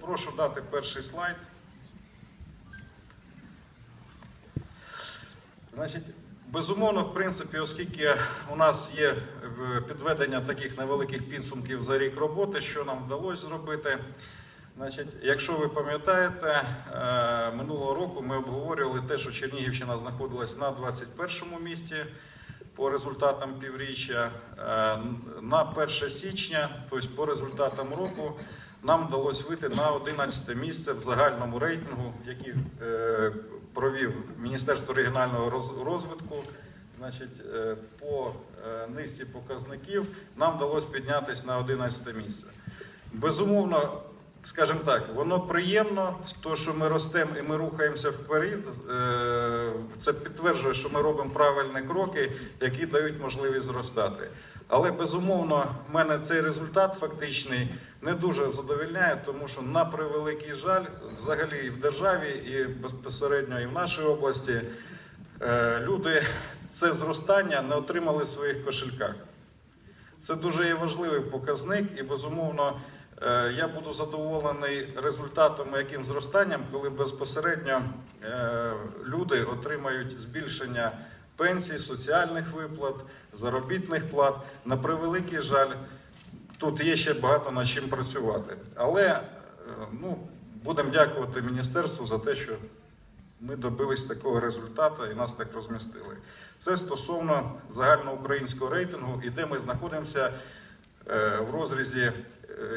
Прошу дати перший слайд. Значить, безумовно, в принципі, оскільки у нас є е, підведення таких невеликих підсумків за рік роботи, що нам вдалося зробити. Значить, якщо ви пам'ятаєте, е, минулого року ми обговорювали те, що Чернігівщина знаходилась на 21-му місці по результатам півріччя. Е, На 1 січня, тобто по результатам року, нам вдалося вийти на 11 місце в загальному рейтингу, який е, провів Міністерство регіонального розвитку. Значить, е, по е, низці показників нам вдалося піднятися на 11 місце. Безумовно, скажімо так, воно приємно, то, що ми ростемо і ми рухаємося вперед. е, Це підтверджує, що ми робимо правильні кроки, які дають можливість зростати. Але безумовно, мене цей результат фактичний не дуже задовільняє, тому що на превеликий жаль, взагалі і в державі, і безпосередньо і в нашій області е, люди це зростання не отримали в своїх кошельках. Це дуже є важливий показник, і безумовно я буду задоволений результатом, яким зростанням, коли безпосередньо е, люди отримають збільшення пенсій, соціальних виплат, заробітних плат. На превеликий жаль, тут є ще багато над чим працювати. Але е, ну, будемо дякувати міністерству за те, що ми добились такого результату і нас так розмістили. Це стосовно загальноукраїнського рейтингу, і де ми знаходимося е, в розрізі е,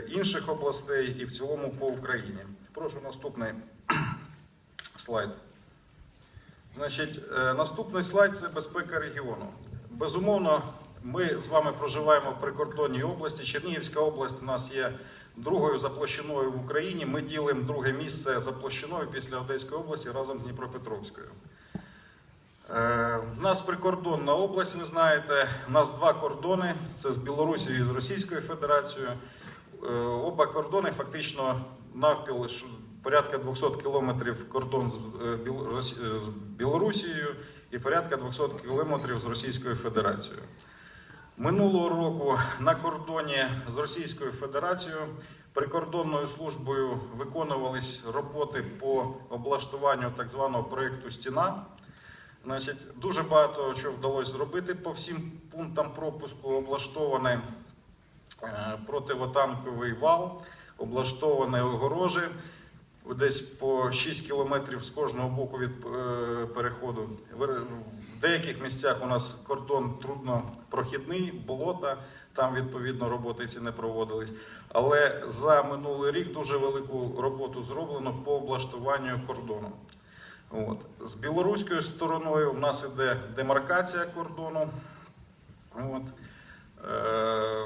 інших областей і в цілому по Україні. Прошу наступний слайд. Значить, е, наступний слайд це безпека регіону. Безумовно, ми з вами проживаємо в прикордонній області. Чернігівська область у нас є другою за площиною в Україні. Ми ділимо друге місце за площиною після Одеської області разом з Дніпропетровською. Е, У нас прикордонна область, ви знаєте. У нас два кордони: це з Білорусією і з Російською Федерацією. Е, Оба кордони фактично навпіл порядка 200 кілометрів кордон з е, е, з Білорусією і порядка 200 кілометрів з Російською Федерацією. Минулого року на кордоні з Російською Федерацією прикордонною службою виконувались роботи по облаштуванню так званого проєкту Стіна. Значить, дуже багато чого вдалося зробити по всім пунктам пропуску. Облаштований противотанковий вал, облаштовані огорожі, десь по 6 кілометрів з кожного боку від е, переходу. В деяких місцях у нас кордон труднопрохідний, болота, там відповідно роботи ці не проводились. Але за минулий рік дуже велику роботу зроблено по облаштуванню кордону. От. З білоруською стороною в нас іде демаркація кордону. От. Е,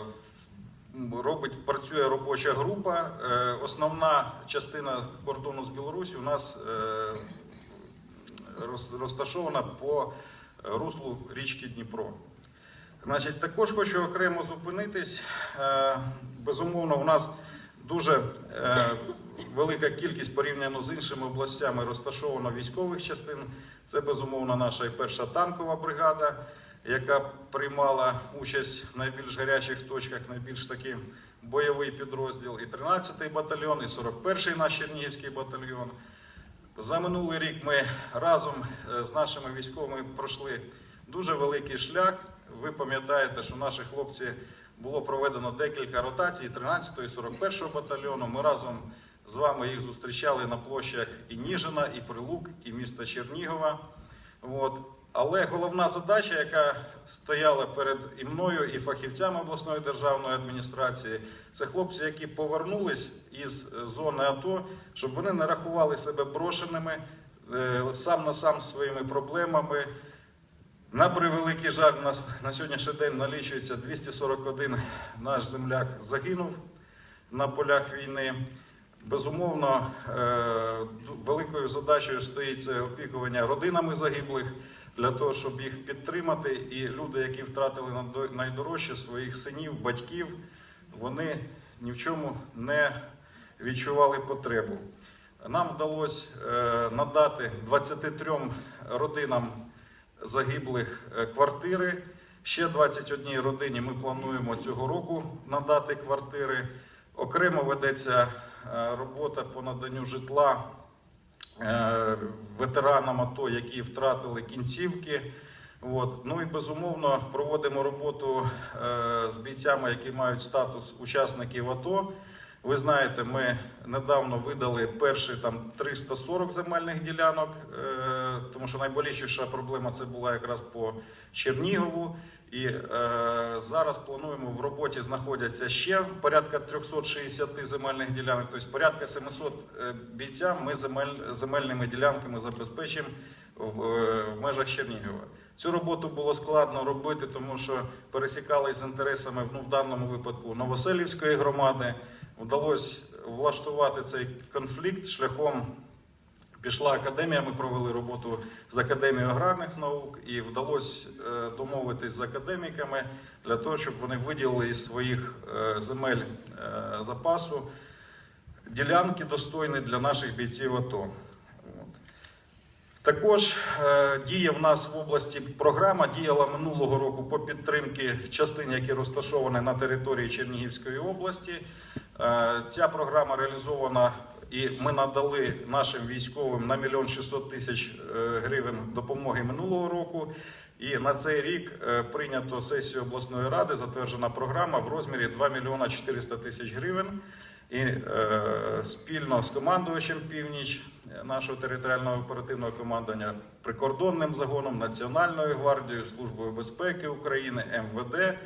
робить, працює робоча група. Е, основна частина кордону з Білорусі у нас е, розташована по руслу річки Дніпро. Значить, також хочу окремо зупинитись. Е, Безумовно, у нас дуже велика кількість порівняно з іншими областями розташовано військових частин. Це безумовно наша перша танкова бригада, яка приймала участь в найбільш гарячих точках, найбільш такий бойовий підрозділ, і 13-й батальйон, і 41-й наш Чернігівський батальйон. За минулий рік ми разом е, з нашими військовими пройшли дуже великий шлях. Ви пам'ятаєте, що наші хлопці було проведено декілька ротацій 13-го і 41-го батальйону. Ми разом з вами їх зустрічали на площах і Ніжина, і Прилук, і міста Чернігова. Але головна задача, яка стояла перед і мною, і фахівцями обласної державної адміністрації, це хлопці, які повернулись із е, зони АТО, щоб вони не рахували себе брошеними е, сам на сам своїми проблемами. На превеликий жаль, у нас на сьогоднішній день налічується 241 наш земляк загинув на полях війни. Безумовно, е, великою задачею стоїть опікування родинами загиблих для того, щоб їх підтримати. І люди, які втратили найдорожче своїх синів, батьків, вони ні в чому не відчували потребу. Нам вдалося е, надати 23 родинам загиблих е, квартири. Ще 21 родині ми плануємо цього року надати квартири. Окремо ведеться е, робота по наданню житла ветеранам АТО, які втратили кінцівки. От. Ну і безумовно проводимо роботу е, з бійцями, які мають статус учасників АТО. Ви знаєте, ми недавно видали перші там 340 земельних ділянок, е, тому що найболючіша проблема це була якраз по Чернігову. І е, зараз плануємо в роботі знаходяться ще порядка 360 земельних ділянок, тобто порядка 700 е, бійцям ми земель, земельними ділянками забезпечимо в, е, в межах Чернігова. Цю роботу було складно робити, тому що пересікались з інтересами ну, в даному випадку Новоселівської громади. Вдалося влаштувати цей конфлікт шляхом. Пішла академія, ми провели роботу з Академією аграрних наук і вдалося е, домовитись з академіками для того, щоб вони виділили із своїх е, земель е, запасу ділянки достойні для наших бійців АТО. Також діє в нас в області програма діяла минулого року по підтримки частин, які розташовані на території Чернігівської області. Ця програма реалізована і ми надали нашим військовим на мільйон 600 тисяч е, гривень допомоги минулого року. І на цей рік е, прийнято сесію обласної ради, затверджена програма в розмірі 2 мільйона 400 тисяч гривень. І е, спільно з командувачем Північ нашого територіального оперативного командування, прикордонним загоном, Національною гвардією, Службою безпеки України, МВД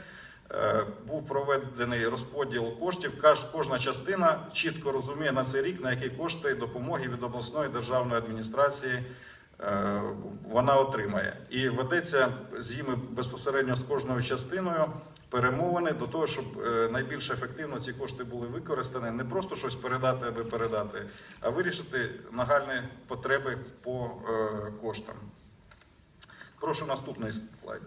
був проведений розподіл коштів. Кожна частина чітко розуміє на цей рік, на які кошти допомоги від обласної державної адміністрації е, вона отримає. І ведеться з ними безпосередньо з кожною частиною перемовини до того, щоб е, найбільш ефективно ці кошти були використані, не просто щось передати, аби передати, а вирішити нагальні потреби по е, коштам. Прошу наступний слайд.